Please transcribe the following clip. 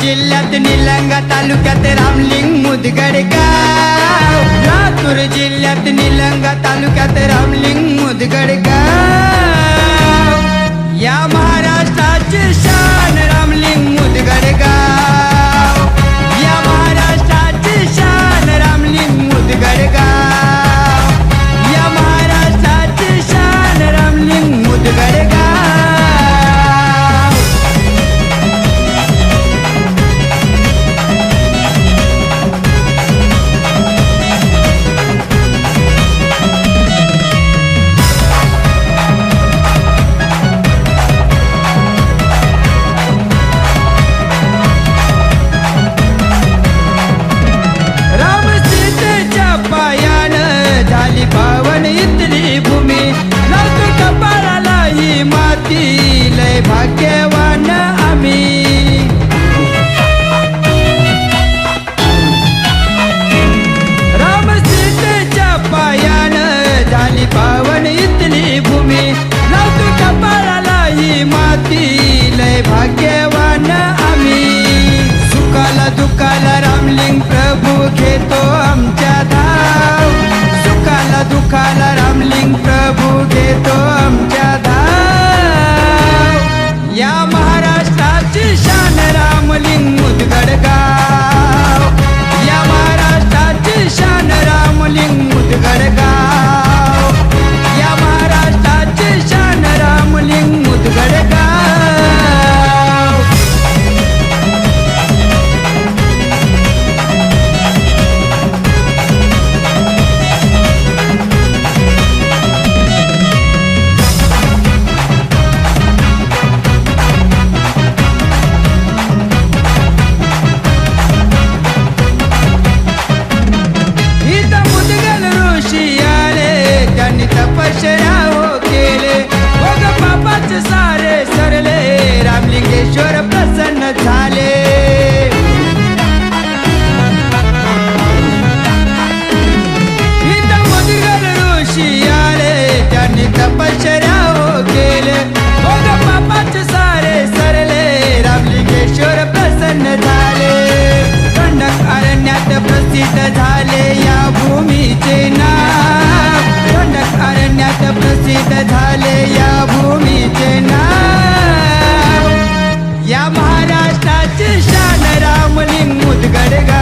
जिल्ह्यात निलंगा तालुक्यात रामलिंग मुदगड गाव लातूर जिल्ह्यात निलंगा तालुक्यात रामलिंग मुदगड गाव गडगा